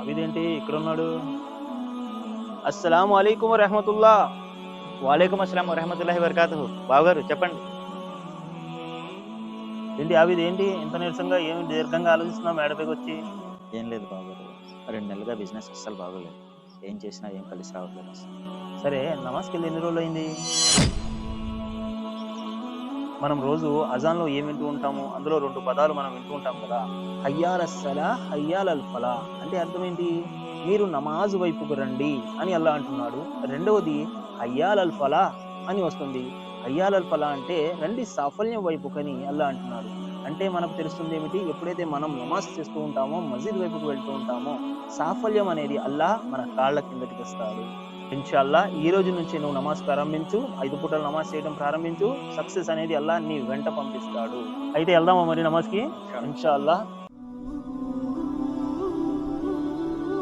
అవిదేంటి? ఇక్కడ ఉన్నాడు అస్సలం అలైకుం రహమతుల్లా. వాలేకుమ్ అస్సలాం వరహమతుల్లాహి వరకాతు బావగారు చెప్పండి. ఏంటి అవిది ఏంటి ఇంత నీరసంగా ఏమి దీర్ఘంగా ఆలోచిస్తున్నావు మేడపైకి వచ్చి? ఏం లేదు బావగారు. రెండు నెలలుగా బిజినెస్ అస్సలు బాగోలేదు. ఏం చేసినా ఏం కలిసి రావట్లేదు సరే నమాజ్కి వెళ్ళి ఎన్ని రోజులు అయింది? మనం రోజు అజాన్లో ఏం వింటూ ఉంటాము? అందులో రెండు పదాలు మనం వింటూ ఉంటాం కదా. హయ్యాల సలా హయ్యాల్ ఫలా. అంటే అర్థం ఏంటి? మీరు నమాజ్ వైపుకు రండి అని అల్లా అంటున్నాడు. రెండవది అయ్యాలల్ ఫలా అని వస్తుంది. అయ్యాలల్ ఫలా అంటే రండి సాఫల్యం వైపుకని అల్లా అంటున్నాడు. అంటే మనకు తెలుస్తుంది ఏమిటి? ఎప్పుడైతే మనం నమాజ్ చేస్తూ ఉంటామో మస్జిద్ వైపుకు వెళ్తూ ఉంటామో సాఫల్యం అనేది అల్లా మన కాళ్ళ కిందకి తెస్తాడు. ఇన్షాల్లా ఈ రోజు నుంచి నువ్వు నమాజ్ ప్రారంభించు ఐదు పూటలు నమాజ్ చేయడం ప్రారంభించు సక్సెస్ అనేది అల్లా నీ వెంట పంపిస్తాడు. అయితే వెళ్దామా మరి నమాజ్కి? ఇన్షాల్లా.